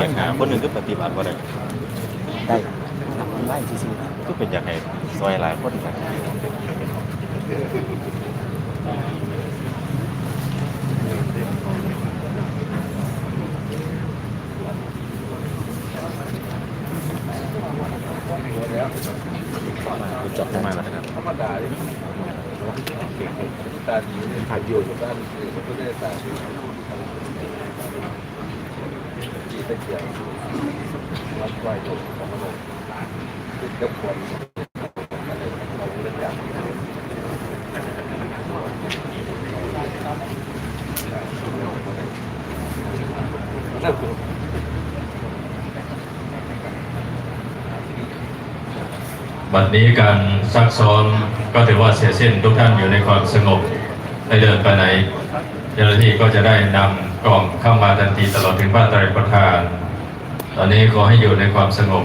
พิเศษหาคนหนึ่งก็ปฏิบัติว่าได้ได้ไล่จริงก็เป็นอยากให้ซอยหลายคนกันๆจบประมาได้ณนั้นนะครับธรรมดาเลยตาดีถ่ายอยู่กับด้านมันก็ได้ตาดีที่ ตะเกียบวัดไหว้ตรงของมันติดกับคนอะไรเราเล่นอย่างนั่นคือบัดนี้การซักซ้อมก็ถือว่าเสียเส้นทุกท่านอยู่ในความสงบได้เดินไปไหนเจ้าหน้าที่ก็จะได้นำ กล่องเข้ามาทันทีตลอดถึงบ้านไตรประธาน ตอนนี้ขอให้อยู่ในความสงบ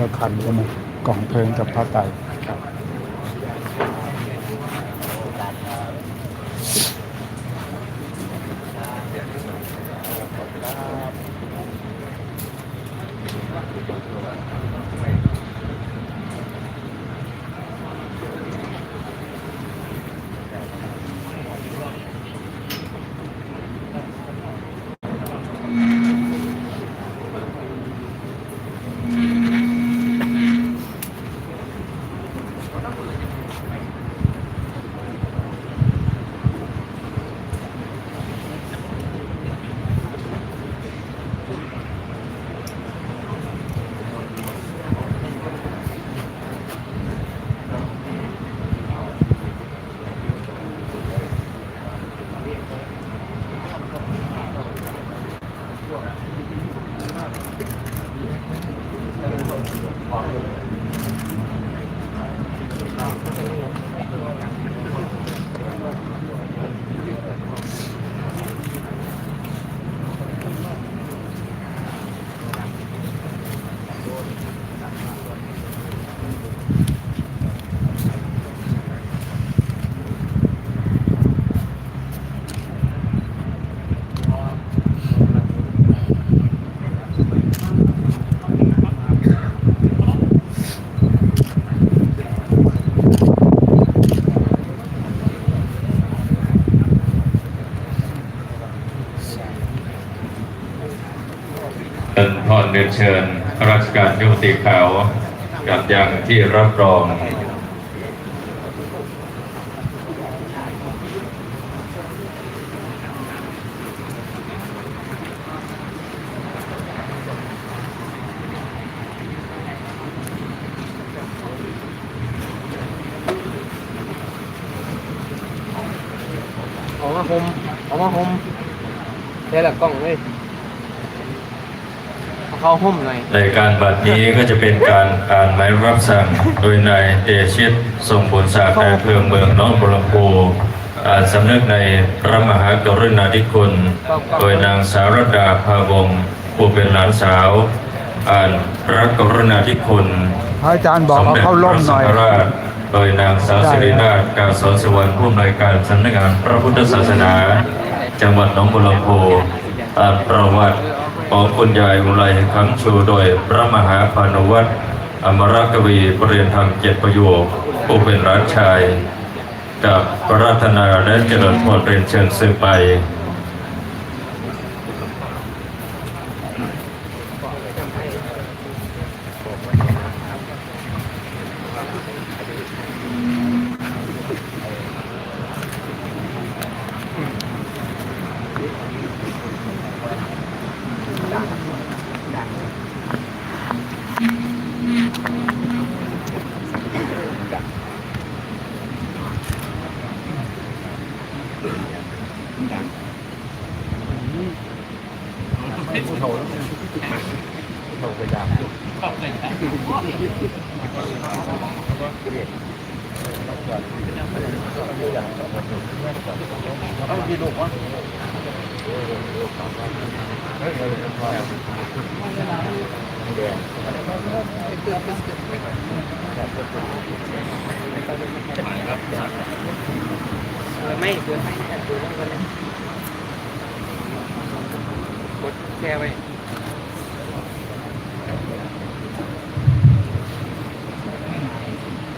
ละคันใช่ไหมกล่องเพลิงกับพระไตร เรียน เชิญข้าราชการยุติขาวกับยังที่รับรอง ออกมาโฮมออกมาโฮมได้ละกล้องเลยเอาเข้าห่มหน่อย ในการบัดนี้ก็จะเป็นการอ่านหมายรับสั่งโดยนายเตชิตทรงผลศาสตร์ในอำเภอเมืองหน้องบัวลำพูอ่านสำนึกในพระมหากรุณาธิคุณ โดยนางสารดาภาวงศ์ผู้เป็นหลานสาว อ่านพระกรุณาธิคุณพระอาจารย์บอกเอาเข้าร่มหน่อยสมเด็จพระสังฆราชโดยนางสาวสิรินาถกาสอนสวรรค์ผู้อำนวยการสำนักงานพระพุทธศาสนา จังหวัดหนองบัวลำพูอ่านประวัติ ของคุณยายอุไรคำชูโดยพระมหาพานุวัตรอมรกวีประเรียนธรรมเจ็ดประโยคผู้เป็นรัชชาย กับปรัตนาและเจริญพรเรียนเชิญสืบไป ไม่เกินไปแต่ตัวต้องกันเลยกดแชร์ไป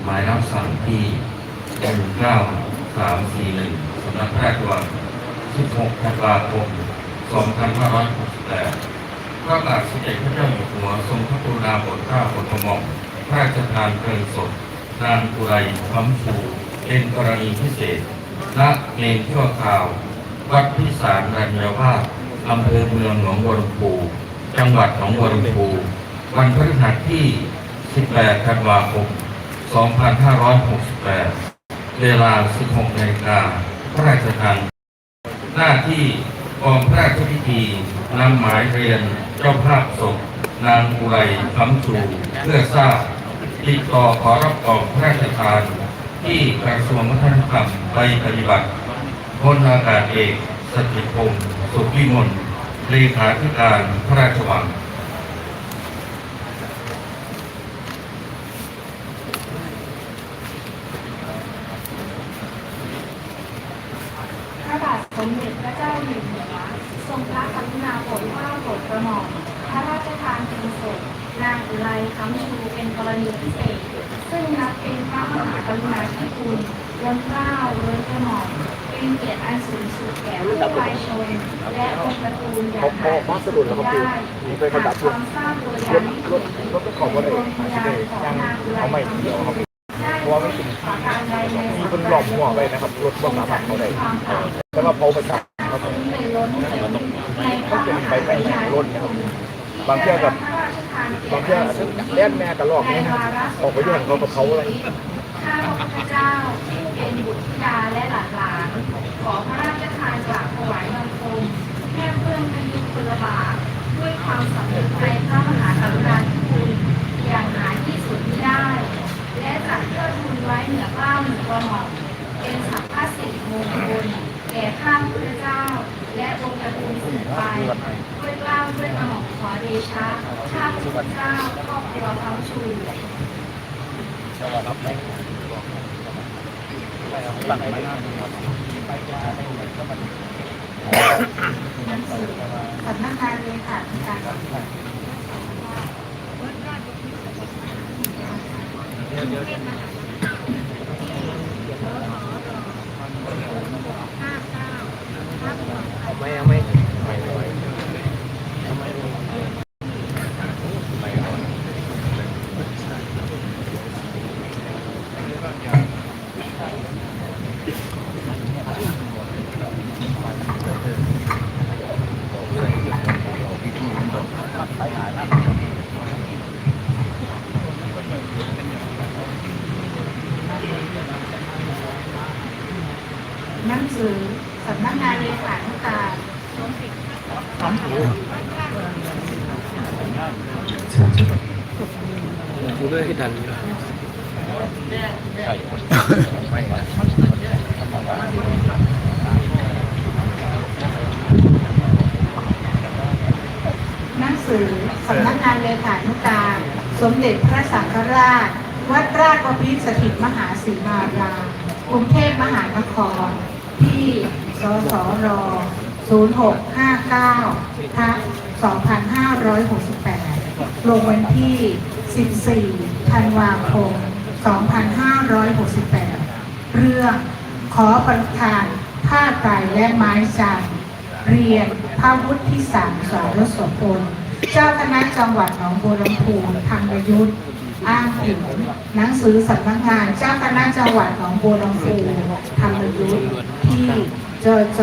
หมายรับสั่งที่หนึ่งเก้าสำนักแพทย์วันสิบหกธันวาคมสองพันห้าร้อยหกสิบแปดพระบาทสมเด็จพระเจ้าอยู่หัวทรงพระกรุณาโปรดเกล้าโปรดกระหม่อมพระราชทานเพลิงศพนางกุไรคำชูเป็นกรณีพิเศษณเมนชั่วคราว วัดพิสารรัญญาวาสอำเภอเมืองหนองบัวลำพูจังหวัดหนองบัวลำพูวันพฤหัสที่ 18 ธันวาคม 2568 เวลา 16นาฬิกาพระราชทานหน้าที่กองพระราชพิธีนำหมายเรียนเจ้าภาพศพนางอุไรคำชูเพื่อทราบติดต่อขอรับกองพระราชทานที่กระทรวงวัฒนธรรมไปปฏิบัติพลอากาศเอกสถิตพงศ์สุขวิมลเลขาธิการพระราชวัง พระบาทสมเด็จพระเจ้าอยู่หัวทรงพระกรุณาโปรดเกล้าโปรดกระหม่อมพระราชทานเพลิงศพนางอุไรคำชูเป็นกรณีพิเศษ ซึ่งนับเป็นพระมหากรุณาธิคุณล้นเกล้าล้นกระหม่อมเป็นเกียรติอันสูงสุดแก่ผู้วายชน และองค์ตระกูลอย่างหาที่สุดไม่ ได้หากความทราบโดยการนิเกิดดวงวิญญาณของนางอุไรคำชูได้เพราะว่าไม่ถึงการใดในมีคนหลอมหัวไปนะครับรถบ่สามารถเขาได้แล้วมาเผาประสาทครับในล้นในพต้อระงเป็นไปไปรถนะครับบางเที่ยกับบางเที่ยเล่นแม่กับหลอกนี่นะออกไปด้วยเขากับเขาอะไรข้าพระเจ้าผู้เป็นบุตรดาและหลานหลานขอพระราชทานจากถวายบังคมแค่เพื่อนพยุคลบาท ด้วยความสำนึกในพระมหากรุณาธิคุณอย่างหาที่สุดมิได้ และจัดเพื่อทูลไว้เหนือเกล้าเหนือกระหม่อมเป็นสัพพะสิริมงคลแก่ข้าพระเจ้า และองค์ตระกูลสืบไปด้วยเกล้าด้วยกระหม่อมขอเดชะข้าพระเจ้าครอบครัวเขาชูสำนักงาน เลขาธิการเอาไม่เอาไม่ไม่ไม่ หนังสือสำนักงานเลขานุการ เชิญเชิญ กูเลยให้ดัน หนังสือสำนักงานเลขานุการ สมเด็จพ ราช วัดราชบพิสถิตมหาศรีมารามกรุงเทพมหานคร ที่สสร 0659ทับ2568 ลงวันที่ 14 ธันวาคม 2568 เรื่องขอประทานผ้าไตรและไม้จันทร์เรียนพระวุฒิสารสารสพลเจ้าคณะจังหวัดหนองบัวลำพูทางประยุทธ์ อ้างถึงหนังสือสำนักงานเจ้าคณะจังหวัดหนองบัวลำพูทางประยุทธ์ที่จจ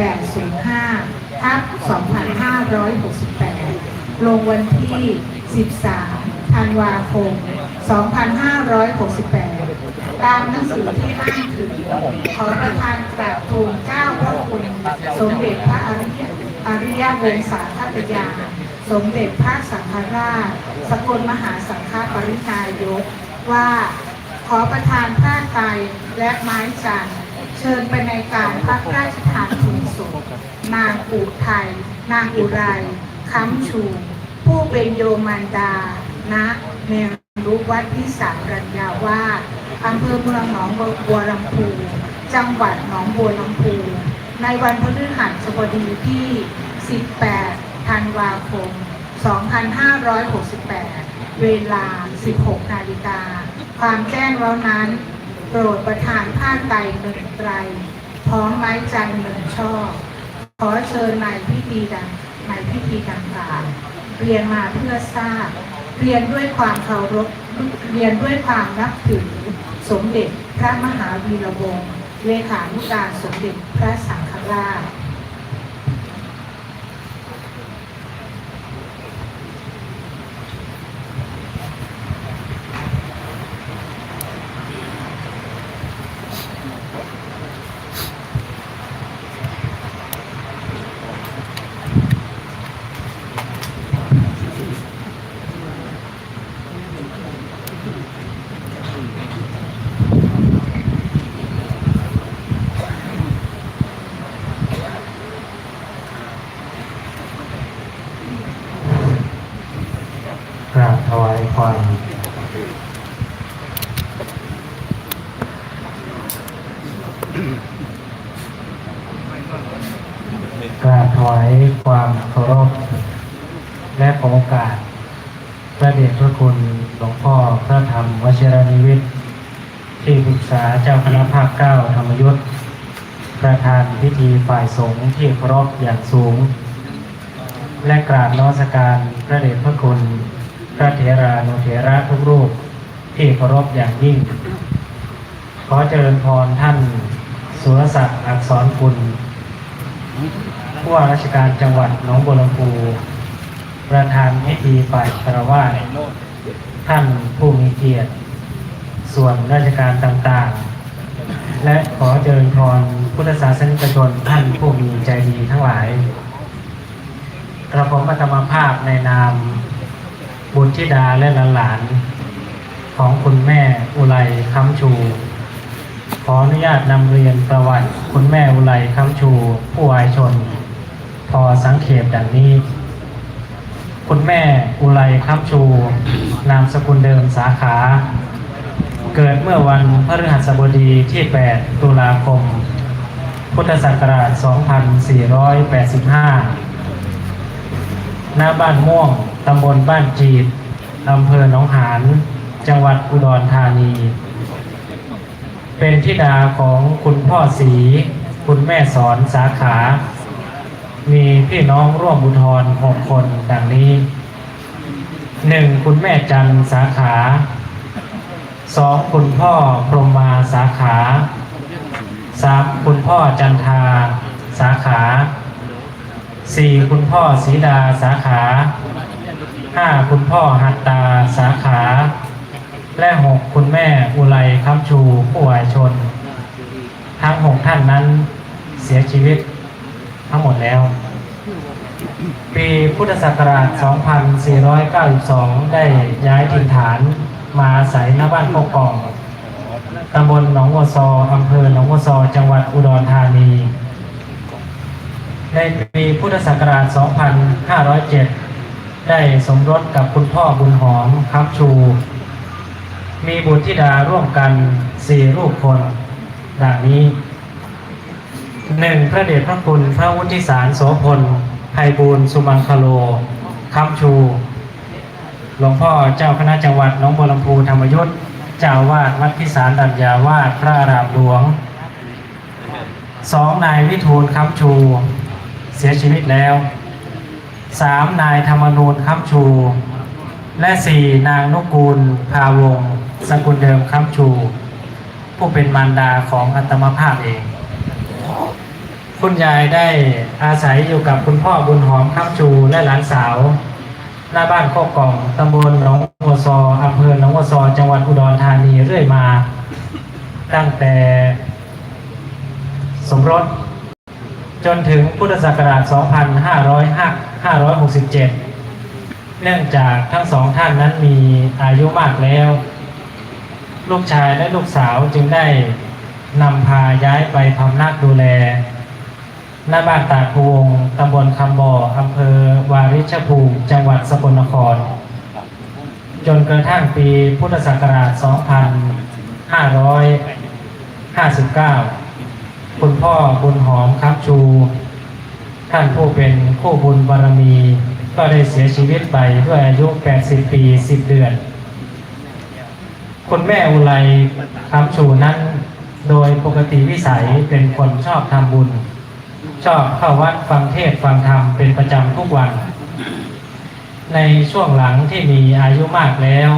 805ทับ2568 ลงวันที่ 13 ธันวาคม 2568 ตามหนังสือที่อ้างถึงขอประทานกราบทูลเจ้าพระคุณ สมเด็จพระอริยอริยวงศาคตยา สมเด็จพระสังฆราช สกลมหาสังฆปรินายกว่าขอประทานผ้าไตรและไม้จันทร์เชิญไปในการพระราชทานทุนสงนางอุทัยนางอุไรค้ำชู ผู้เป็นโยมันดาณเมรุวัดพิสารรัญญาวาสอำเภอเมืองหนองบัวลำพู จังหวัดหนองบัวลำพู ในวันพฤหัสบดีที่ 18 ธันวาคม 2568 เวลา 16 นาฬิกา ความแจ้งแล้วนั้น โปรดประทานผ้าไตรหนึ่งไตร พร้อมไม้จันทร์หนึ่งช่อ ขอเชิญในพิธีดังในพิธีดังกล่าวเรียนมาเพื่อทราบ เรียนด้วยความเคารพ เรียนด้วยความนับถือ สมเด็จพระมหาวีระวงศ์เลขานุการสมเด็จพระสังฆราช กราบถวายความกราบถวายความเคารพ และขอโอกาส พระเดชพระคุณหลวงพ่อพระธรรมวชิรนิวิทย์ที่ปรึกษาเจ้าคณะภาคเก้าธรรมยุทธประธานพิธีฝ่ายสงฆ์ที่เคารพอย่างสูง และกราบนมัสการพระเดชพระคุณ พระเถรานุเถระทุกรูปที่เคารพอย่างยิ่ง ขอเจริญพรท่านสุรศักดิ์อักษรกุลผู้ว่าราชการจังหวัดหนองบัวลำพู ประธานพิธีฝ่ายคารวะท่านผู้มีเกียรติ ส่วนราชการต่างๆ และขอเจริญพรพุทธศาสนิกชนท่านผู้มีใจดีทั้งหลาย กระผมปฐมภาพในนาม บุตรธิดาและหลานๆของคุณแม่อุไรคำชู ขออนุญาตนำเรียนประวัติคุณแม่อุไรคำชู ผู้วายชน พอสังเขปดังนี้ คุณแม่อุไรคำชู นามสกุลเดิมสาขา เกิดเมื่อวันพฤหัสบดีที่ 8 ตุลาคม พุทธศักราช 2485 หน้าบ้านม่วง ตำบลบ้านจีดอำเภอหนองหาน จังหวัดอุดรธานี เป็นธิดาของคุณพ่อศรีคุณแม่สอนสาขา มีพี่น้องร่วมบุญทรหกคนดังนี้หนึ่งคุณแม่จันสาขาสองคุณพ่อพรหมมาสาขาสามคุณพ่อจันทาสาขาสี่คุณพ่อศรีดาสาขาห้าคุณพ่อหัตตาสาขา และหกคุณแม่อุไรคำชูผู้วายชน ทั้งหกท่านนั้นเสียชีวิต ทั้งหมดแล้ว ปีพุทธศักราช 2492 ได้ย้ายถิ่นฐานมาอาศัยหน้าบ้านโคกกองตำบลหนองวัวซออำเภอหนองวัวซอ จังหวัดอุดรธานี ในปีพุทธศักราช 2507 ได้สมรสกับคุณพ่อบุญหอมคับชู มีบุตรธิดาร่วมกันสี่รูปคนดังนี้ หนึ่งพระเดชพระคุณพระวุฒิสารโสพลไพบูลสุมังคโลคำชู หลวงพ่อเจ้าคณะจังหวัดหน้องบัวลำพูธรรมยุทธเจ้าวาดวัดพิสารดัญญาวาสพระอารามหลวงสองนายวิทูลคำชู เสียชีวิตแล้วสามนายธรรมนูญคำชู และสี่นางนกกูลพาวงสกุลเดิมคำชู ผู้เป็นมารดาของอัตมภาพเอง คุณยายได้อาศัยอยู่กับคุณพ่อบุญหอมคำชูและหลานสาว หน้าบ้านโคกกล่องตำบลหนองวัวซออำเภอหนองวัวซอจังหวัดอุดรธานีเรื่อยมา ตั้งแต่สมรส จนถึงพุทธศักราช 2567 เนื่องจากทั้งสองท่านนั้นมีอายุมากแล้ว ลูกชายและลูกสาวจึงได้นำพาย้ายไปพำนักดูแล หน้าบ้านตาดพวงตำบลคำบ่ออำเภอวาริชภูมิ จังหวัดสกลนคร จนกระทั่งปีพุทธศักราช 2559 คุณพ่อบุญหอมครับชู ท่านผู้เป็นคู่บุญบารมี ก็ได้เสียชีวิตไปด้วยอายุ 80 ปี 10 เดือน คุณแม่อุไรคำชูนั้น โดยปกติวิสัยเป็นคนชอบทำบุญ ชอบเข้าวัดฟังเทศฟังธรรมเป็นประจำทุกวัน ในช่วงหลังที่มีอายุมากแล้ว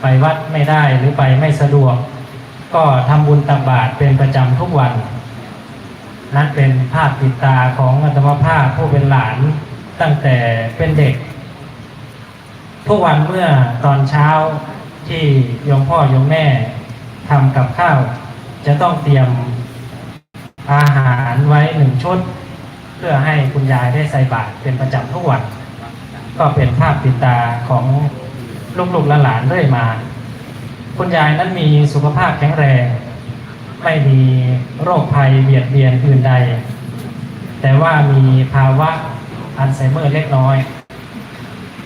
ไปวัดไม่ได้หรือไปไม่สะดวก ก็ทำบุญตักบาตรเป็นประจำทุกวัน นั่นเป็นภาพติดตาของอัตมภาพผู้เป็นหลานตั้งแต่เป็นเด็ก ทุกวันเมื่อตอนเช้าที่ยมพ่อยมแม่ทำกับข้าว จะต้องเตรียมอาหารไว้หนึ่ง ชุด เพื่อให้คุณยายได้ใส่บาตรเป็นประจำทุกวัน ก็เป็นภาพติดตาของลูกๆหลานๆเรื่อยมา คุณยายนั้นมีสุขภาพแข็งแรง ไม่มีโรคภัยเบียดเบียนอื่นใด แต่ว่ามีภาวะอัลไซเมอร์เล็กน้อย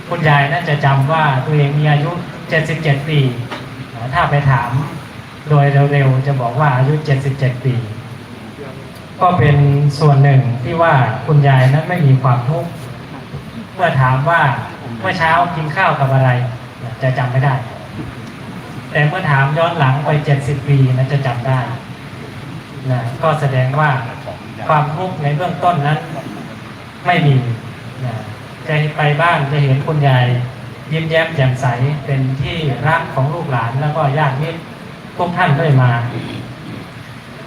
คุณยายน่าจะจำว่าตัวเองมีอายุ 77 ปี ถ้าไปถามโดยเร็วๆ จะบอกว่าอายุ 77 ปี ก็เป็นส่วนหนึ่งที่ว่าคุณยายนั้นไม่มีความทุกข์เมื่อถามว่าเมื่อเช้ากินข้าวกับอะไร จะจำไม่ได้ แต่เมื่อถามย้อนหลังไป70ปีนะจะจำได้นะก็แสดงว่าความทุกข์ในเบื้องต้นนั้น ไม่มีนะจะไปบ้านจะเห็นคุณยายยิ้มแย้มแจ่มใสเป็นที่รักของลูกหลานแล้วก็ญาติมิตรทุกท่านด้วยมา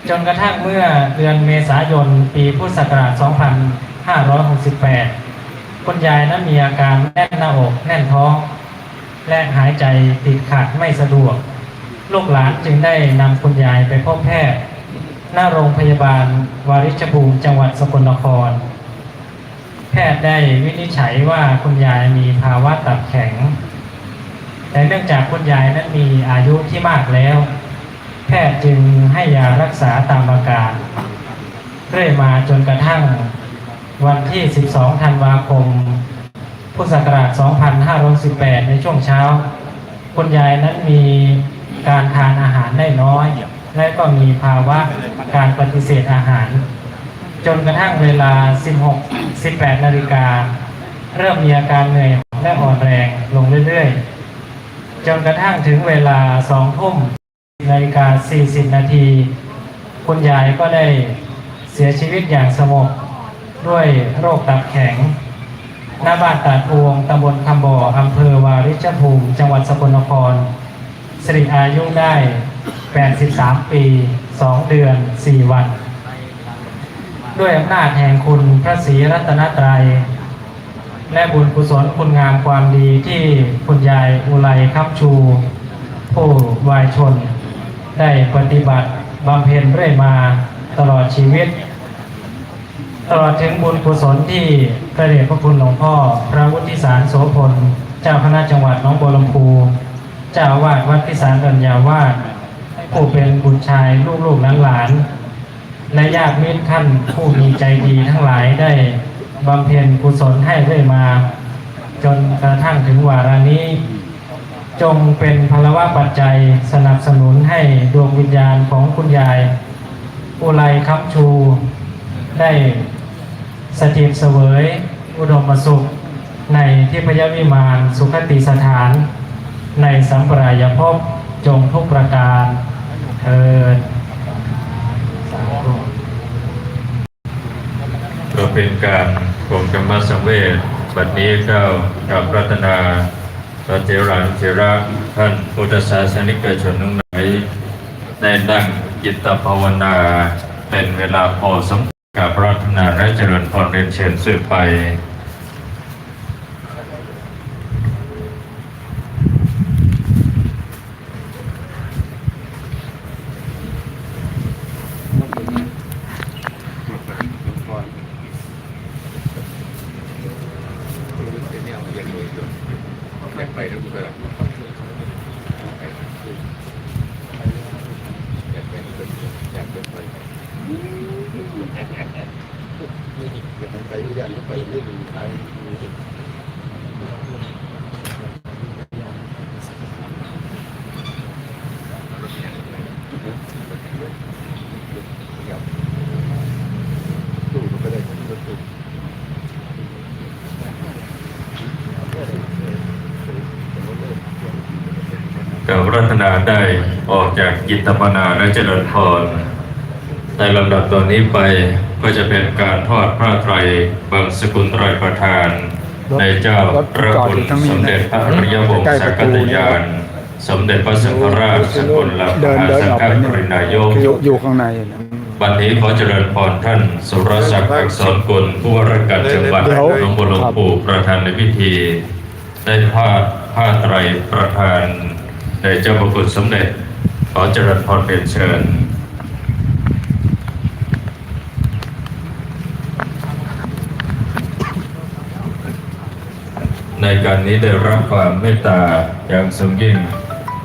จนกระทั่งเมื่อเดือนเมษายนปีพุทธศักราช 2568 คุณยายนั้นมีอาการแน่นหน้าอกแน่นท้อง และหายใจติดขัดไม่สะดวก ลูกหลานจึงได้นำคุณยายไปพบแพทย์ หน้าโรงพยาบาลวาริชภูมิจังหวัดสกลนคร แพทย์ได้วินิจฉัยว่าคุณยายมีภาวะตับแข็ง แต่เนื่องจากคุณยายนั้นมีอายุที่มากแล้ว แพทย์จึงให้ยารักษาตามอาการ เรื่อยมาจนกระทั่งวันที่ 12 ธันวาคม พุทธศักราช 2518 ในช่วงเช้า คุณยายนั้นมีการทานอาหารได้น้อย และก็มีภาวะการปฏิเสธอาหาร จนกระทั่งเวลา 16 18 นาฬิกา เริ่มมีอาการเหนื่อยและอ่อนแรงลงเรื่อยๆ จนกระทั่งถึงเวลา 2 ทุ่ม นาฬิกา 40 นาที คุณยายก็ได้เสียชีวิตอย่างสงบด้วยโรคตับแข็ง หน้าบ้านตาดพวงตำบลคำบ่ออำเภอวาริชภูมิ จังหวัดสกลนครสิริอายุได้ 83 ปี 2 เดือน 4 วัน ด้วยอำนาจแห่งคุณพระศรีรัตนตรัย และบุญกุศลคุณงามความดีที่คุณยายอุไรคับชู ผู้วายชน ได้ปฏิบัติบำเพ็ญเรื่อยมาตลอดชีวิต ตลอดถึงบุญกุศลที่พระเดชพระคุณหลวงพ่อ พระวุฒิสารโสพล เจ้าคณะจังหวัดน้องบัวลำพู เจ้าอาวาสวัดพิสารดัญญาวาสผู้เป็นบุตรชายลูกๆหลานๆและญาติมิตรท่านผู้มีใจดีทั้งหลายได้บำเพ็ญกุศลให้เรื่อยมา จนกระทั่งถึงวาระนี้ จงเป็นพลวะปัจจัยสนับสนุนให้ดวงวิญญาณของคุณยายอุไรคำชู ได้สถิตเสวย อุดมสุข ในที่พยวิมานสุขติสถาน ในสัมปรายภพจงทุกประการเทินสาธุก็เป็นการกรมธรรมสังเวชบัดนี้ก็กับรัตนา พระเจรานเจระท่านพุทธศาสนิกชนทั้งหลายได้นั่งจิตภาวนา เป็นเวลาพอสมกับรัตนาและเจริญพรเรียนเชิญสืบไป กับรัตนาได้ออกจากกิจตปนาและเจริญพร ในลำดับตอนนี้ไปก็จะเป็นการทอดพระไตรบางสกุลไตรประทาน ในเจ้าพระคุณสมเด็จพระอริยวงศากัตยาน สมเด็จพระสังฆราชสกุลลเดินมหาสังฆปรินายกอยู่ข้างในนะบัดนี้ขอเจริญพรท่านสุรศักดิ์อักษรกุลผู้ว่าราชการจังหวัดเดี๋ยวหนองบัวลำพูประธานในพิธี ได้พาดผ้าไตรประธาน ในเจ้าพระคุณสมเด็จ ขอเจริญพรเป็นเชิญในการนี้ได้รับความเมตตาอย่างสูงยิ่ง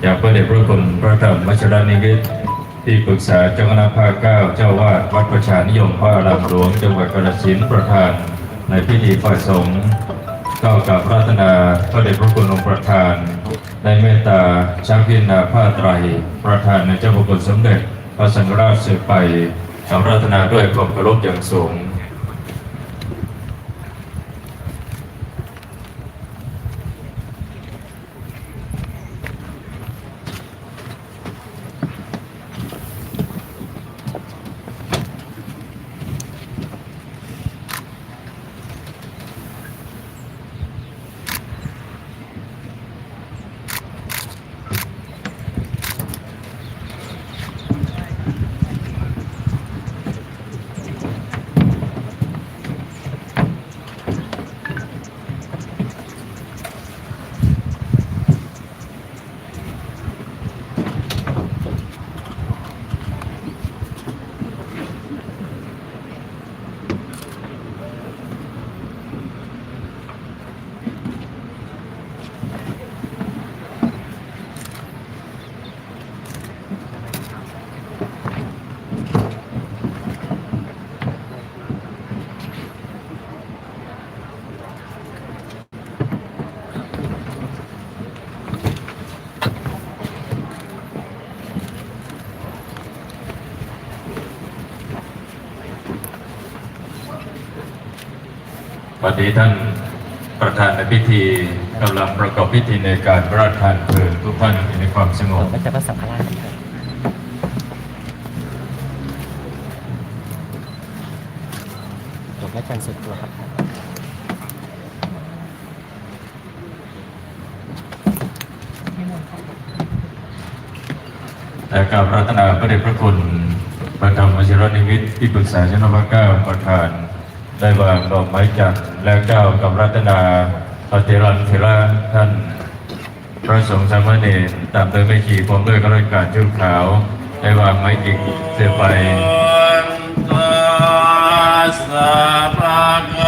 จากพระเดชพระคุณพระธรรมมัชรนิกิตที่ปรึกษาเจ้าคณะภาคเก้าเจ้าวาดวัดประชานิยมพระอารามหลวงจังหวัดกาฬสินประธาน ในพิธีฝ่ายสงฆ์ก้าวกับรัตนาพระเดชพระคุณองค์ประธาน ในเมตตาชักพิจารณาผ้าไตร ประธานในเจ้าพระคุณสมเด็จพระสังฆราชสืบไปสำรัตนาด้วยความเคารพอย่างสูง วันนี้ท่านประธานในพิธีกำลังประกอบพิธีในการพระราชทานเพลิงทุกท่านอยู่ในความสงบก็จะพระสังฆราชนะครับหลวงพ่อจันทร์สุดตัวครับ แต่การรัตนาพระเดชพระคุณ ประธรรมวชิรนิมิตรที่ปรึกษาเจ้าหน้าที่เก้าประธาน ได้วางดอกไม้จันทร์และเจ้ากับรัตนาพระเทรันเทระท่าน พระสงฆ์สามเณรตามโดยไม่ขี่พร้อมด้วยข้าราชการชั่วคราว ได้วางไม้จิกเสือไปสัพพะ